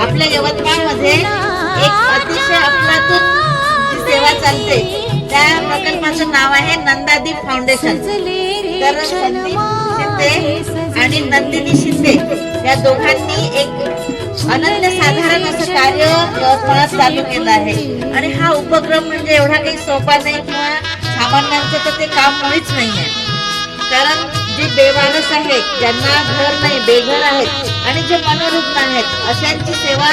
आपल्या यवतमाळमध्ये एक अतिशय अफलातून सेवा चालते. त्या प्रकल्पाचं नाव आहे नंदादीप फाउंडेशन. तर संदीप शिंदे आणि नंदिनी शिंदे या दोघांनी एक अनन्य साधारण असं कार्य यवतमाळात चालू केलं आहे. आणि हा उपक्रम म्हणजे एवढा काही सोपा नाही किंवा सामान्यांचं तर ते काम मुळीच नाहीये. कारण जे बेवारस आहेत ज्यांना घर नाही बेघर आहेत आणि जे मनोरुग्ण आहेत अशांची सेवा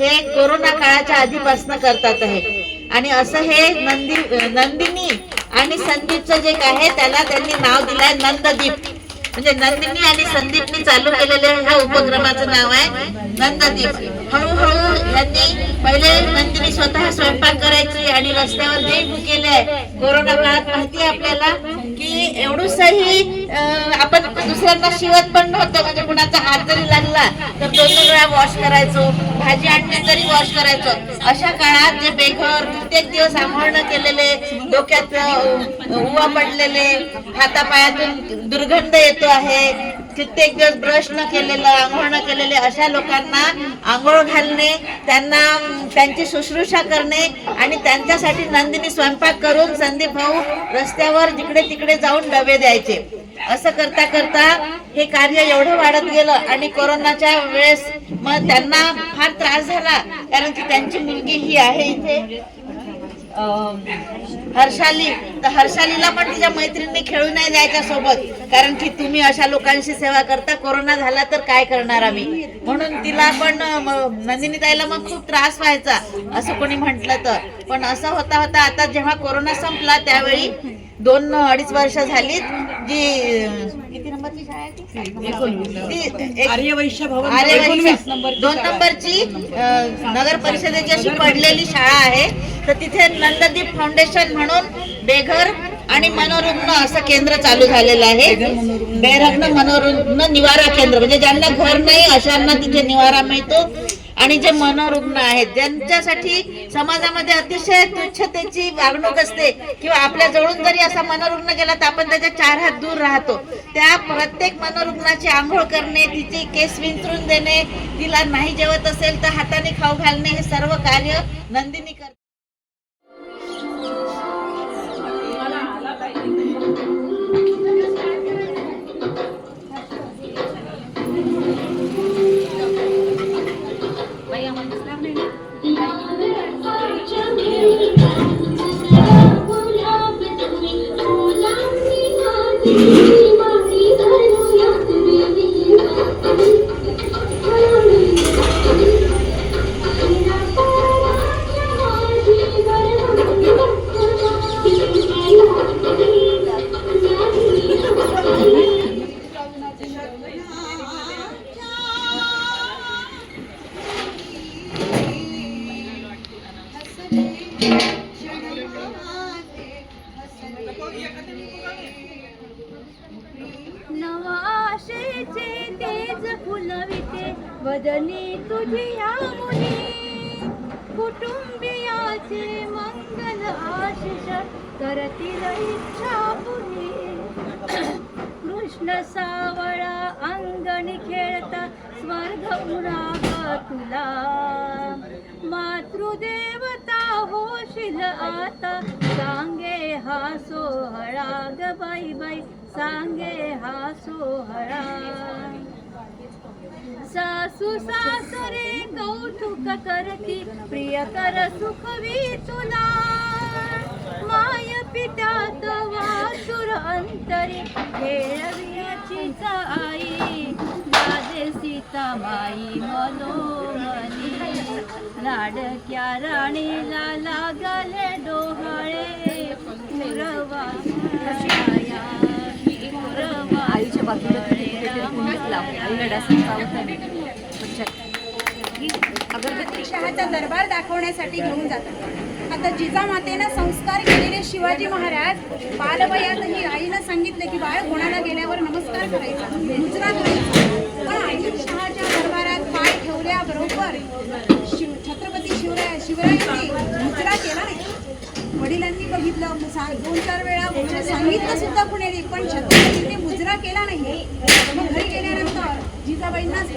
हे कोरोना काळाच्या आधीपासून करतात आहे आणि असं हे नंदी नंदिनी आणि संदीपचं जे आहे त्याला त्यांनी नाव दिलंय नंददीप. म्हणजे नंदिनी आणि संदीपनी चालू केलेल्या ह्या उपक्रमाचं नाव आहे नंददीप. हळूहळू यांनी पहिले नंदिनी स्वतः स्वयंपाक करायची आणि रस्त्यावर जे भुकेले आहे कोरोना काळात माहिती आहे आपल्याला की एवढूसही आपण दुसऱ्यांना शिवत पण नव्हतं म्हणजे कुणाचा हात जरी लागला तर दोन दोन वेळा वॉश करायचो भाजी आणली तरी वॉश करायचो. अशा काळात जे बेघर कित्येक दिवस आंघोळ न केलेले डोक्यात उवा पडलेले हातापायातून दुर्गंध येतो आहे कित्येक दिवस ब्रश न केलेलं आंघोळ न केलेले अशा लोकांना आंघोळ घालणे त्यांना त्यांची शुश्रूषा करणे आणि त्यांच्यासाठी नंदिनी स्वयंपाक करून संदीप भाऊ रस्त्यावर जिकडे तिकडे जाऊन डबे द्यायचे. असं करता करता हे कार्य एवढं वाढत गेलं आणि कोरोनाच्या वेळेस मग त्यांना फार त्रास झाला. कारण की त्यांची मुलगी ही आहे इथे. हर्षाली तर हर्षालीला पण तिच्या मैत्रिणी खेळू नाही द्यायच्या सोबत. कारण की तुम्ही अशा लोकांशी सेवा करता कोरोना झाला तर काय करणार आम्ही? म्हणून तिला पण नंदिनीताईला मग खूप त्रास व्हायचा असं कोणी म्हटलं तर. पण असं होता होता आता जेव्हा कोरोना संपला त्यावेळी दोन अडीच वर्ष झालीत जी किती नंबरची शाळा आहे ती? आर्यवैश्य दोन नंबरची अं, नगर परिषदेची अशी पडलेली शाळा आहे. तर तिथे नंददीप फाउंडेशन म्हणून बेघर आणि मनोरुग्ण असं केंद्र चालू झालेलं आहे. बेरग्न मनोरुग्ण निवारा केंद्र. म्हणजे ज्यांना घर नाही अशांना तिथे निवारा मिळतो. आणि जे मनोरुग्ण आहेत ज्यांच्यासाठी समाजामध्ये अतिशय तुच्छतेची वागणूक असते किंवा आपल्या जवळून जरी असा मनोरुग्ण गेला तर आपण त्याच्या चार हात दूर राहतो. त्या प्रत्येक मनोरुग्णाची आंघोळ करणे तिची केस विंचरून देणे तिला नाही जेवत असेल तर हाताने खाऊ घालणे हे सर्व कार्य नंदिनी करते नवाशेचे तेज फुलविते. वदनी तुझी या मुनी. कुटुंबियाचे मंगल आशिष. करतील इच्छा पुरी. कृष्ण सावळा अंगणी खेळता. स्वर्ग उराग तुला. मातृदेवता होशील आता। सांगे हा सोहळा ग बाई बाई। सांगे हा सोहळा। सासू सासरे कौतुक करती प्रिय कर सुखवी तुला। माय पित्यात वासुर अंतरी खेळवियाचीच आई। राजे सीता माई मनोमनी लाडक्या राणीला लागले डोहाळे। पुरवा आईच्या बाजूला आईला शहाचा दरबार दाखवण्यासाठी घेऊन जातात. आता जिजामातेनं संस्कार केलेले शिवाजी महाराज बालवयात ही आईनं सांगितलं की बाळ कोणाला गेल्यावर नमस्कार करायचा? मुजरा करायचा पण आई शहाच्या दरबारात पाय ठेवल्याबरोबर शिव छत्रपती शिवराय शिवरायांनी मुजरा केला नाही. वडिलांनी बघितलं दोन चार वेळा सांगितलं सुद्धा कुणी पण छत्रपतींनी मुजरा केला नाही. मग घरी गेल्यानंतर जिजाबाईंनाच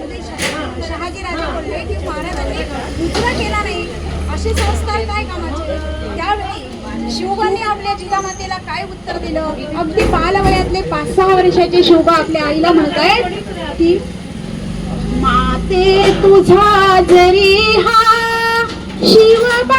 शहाजी राजे बोलले की महाराजांनी मुजरा केला नाही. असे संस्कार काय कामाचे? त्यावेळी शिवबाने आपल्या जिजामातेला काय उत्तर दिलं? अगदी बालवयातले पाच सहा वर्षाचे शिवबा आपल्या आईला म्हणत म्हणतायत की माते तुझा जरी हा शिवबा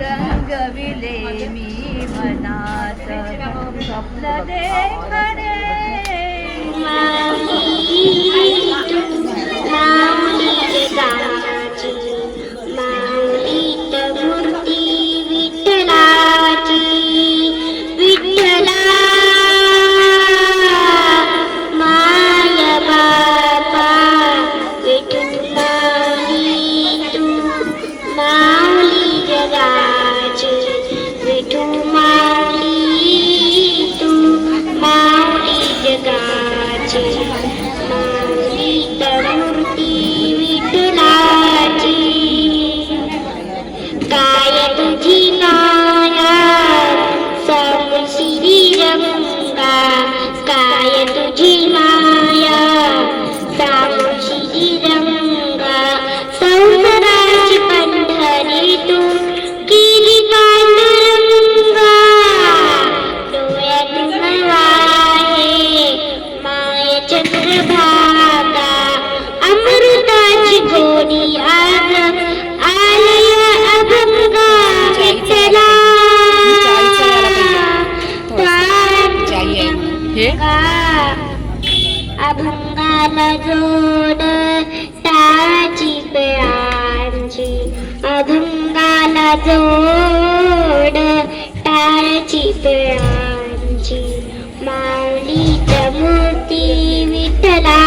रंगविले मी मनात स्वप्न देखणे मूर्ती अभंगाला जोड टाळाची पेळांची अभंगाला जोड टाळाची पेळांची माऊलीच्या मूर्ती विठ्ठलाची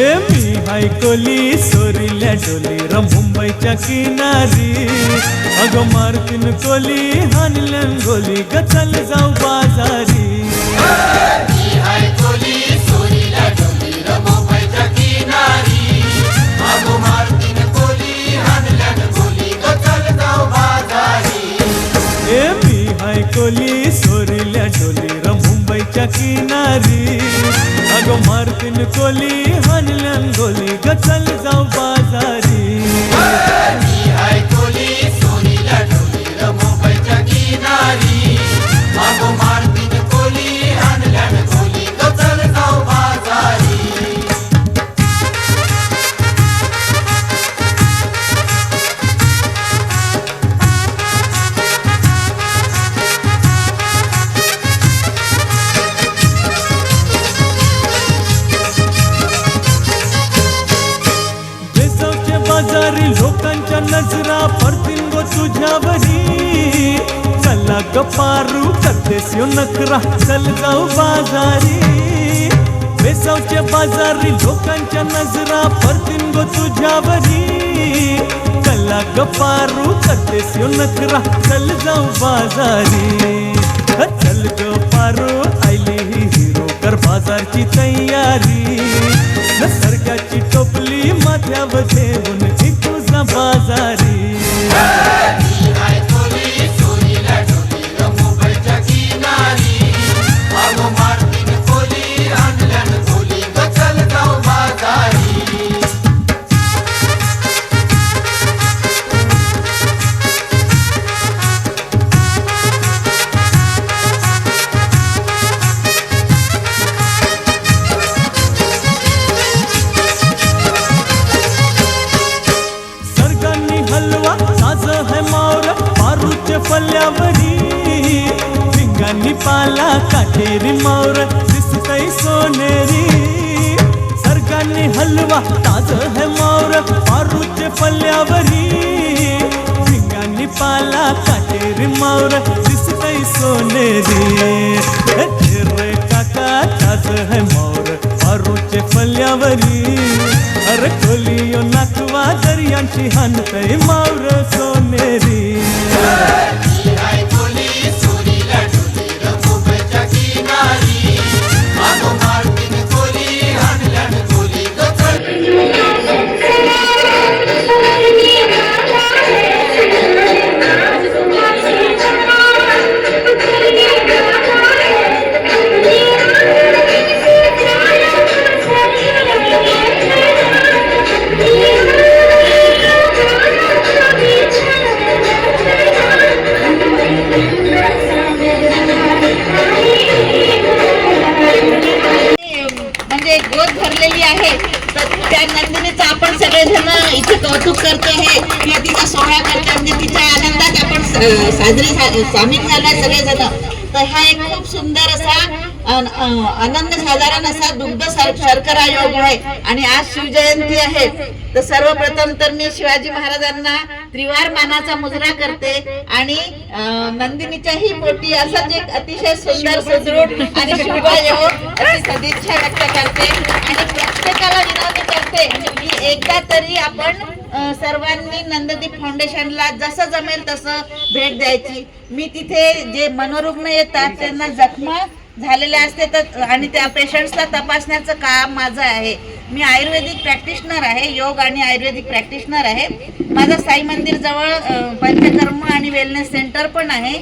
ए मी हायकोली सोरील्या डोली र मुंबईच्या किनारी. अगं मारतीन कोली हानल्यान गोली गचल जाऊ बाजारी. किनारी. अगं मारतीन कोली हानल्यान गोली गचल जाऊ बाजारी. बेसावचे पारू कटेस येऊ नखरा चल जाऊ बाजारी. चल ग पारू आयली ही हिरो कर बाजारची तयारी. निसर्गाची टोपली माथ्यावर ठेवून तुझा बाजारी. पारूचे फल्यावरी भिंगांनी पाला काटेरी मावर दिसतई सोनेरी। सर्गांनी हलवा, ताज है मावर पारूचे फल्यावरी भिंगांनी पाला काटेरी मावर दिसतई सोनेरी। हे रे काका, ताज है मावर पारूचे फल्यावरी अरे खोलियो नाकवा दर्यांची हानतय मावर सोनेरी। म्हणजे साजरे सामील झालोय सगळेजण. तर हा एक खूप सुंदर असा आनंद साधारण असा दुग्ध शर्करा योग आहे. आणि आज शिवजयंती आहे. तर सर्वप्रथम तर मी शिवाजी महाराजांना त्रिवार मानाचा मुजरा करते. आणि नंदिनीच्याही पोटी असंच एक अतिशय सुंदर सुदृढ आणि शुभ योग अशी सदिच्छा व्यक्त करते. आणि प्रत्येकाला विनंती करते की एकदा तरी आपण सर्वांनी नंददीप फाउंडेशनला जसं जमेल तसं भेट द्यायची. मी तिथे जे मनोरुग्ण येतात त्यांना जखमा झालेल्या असते तर आणि त्या पेशंट्सला तपासण्याचं काम माझं आहे. मी आयुर्वेदिक प्रॅक्टिशनर आहे योग आणि आयुर्वेदिक प्रॅक्टिशनर आहे. माझं साई मंदिर जवळ पंचकर्म आणि वेलनेस सेंटर पण आहे.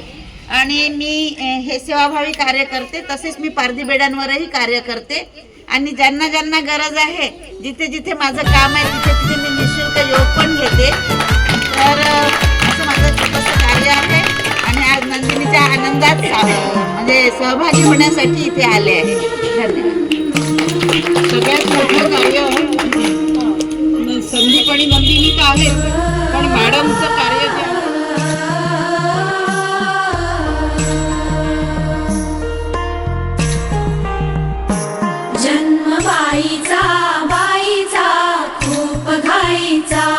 आणि मी हे सेवाभावी कार्य करते तसेच मी पारधी बेड्यांवरही कार्य करते. आणि ज्यांना ज्यांना गरज आहे जिथे जिथे माझं काम आहे तिथे तिथे मी निशुल्क योग पण घेते. तर असं माझं छोटंसं कार्य आहे आणि आज नंदिनीच्या आनंदात म्हणजे सहभागी होण्यासाठी इथे आले आहे. धन्यवाद. सगळ्यात मोठं कार्य संदीप आणि नंदिनी तर आहेत पण मॅडमचं कार्य 在。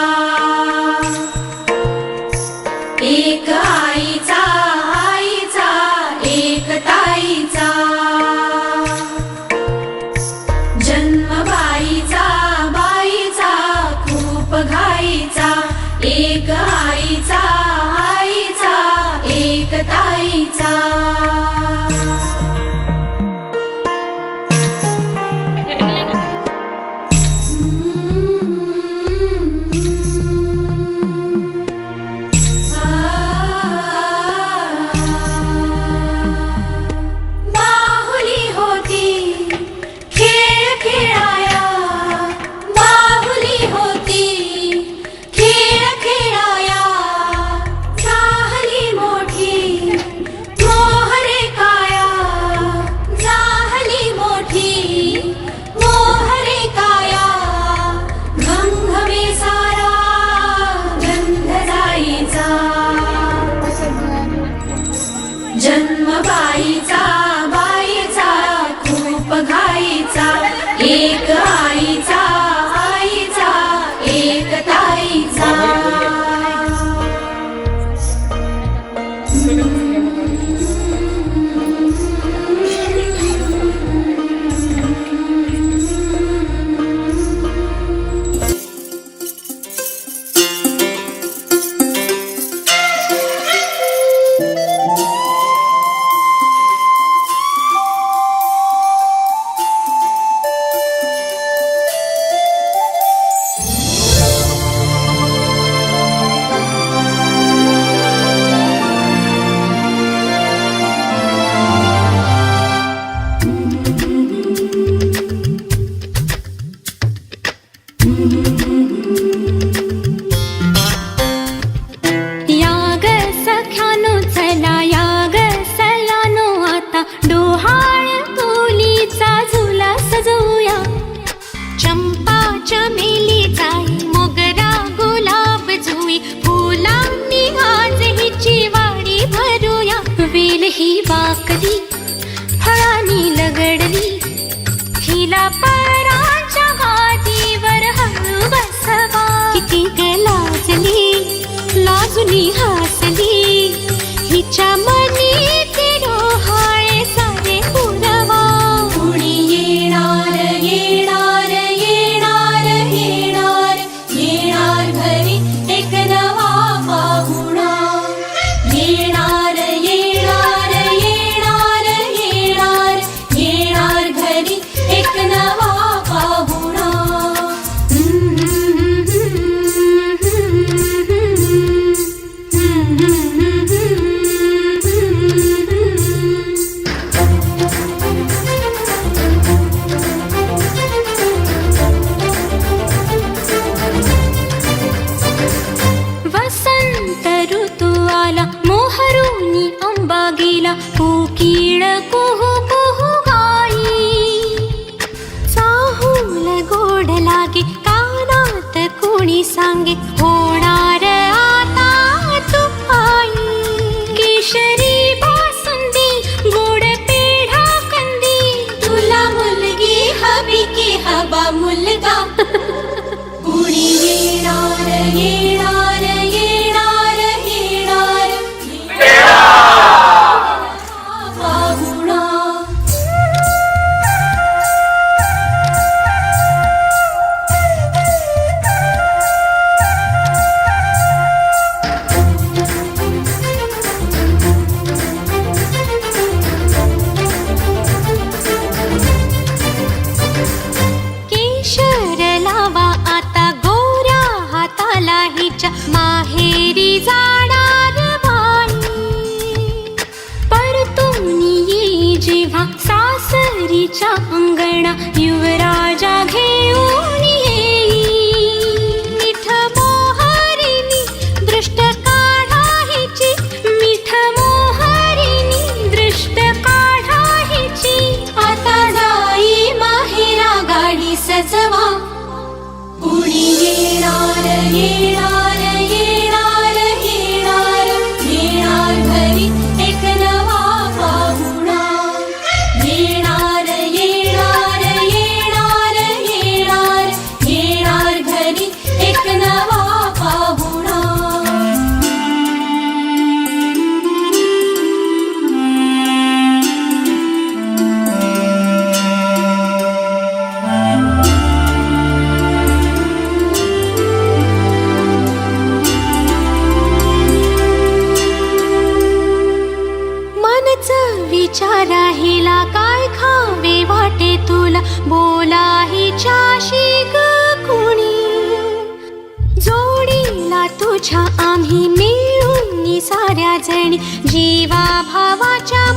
सांगे होणार जीवा भावाच्या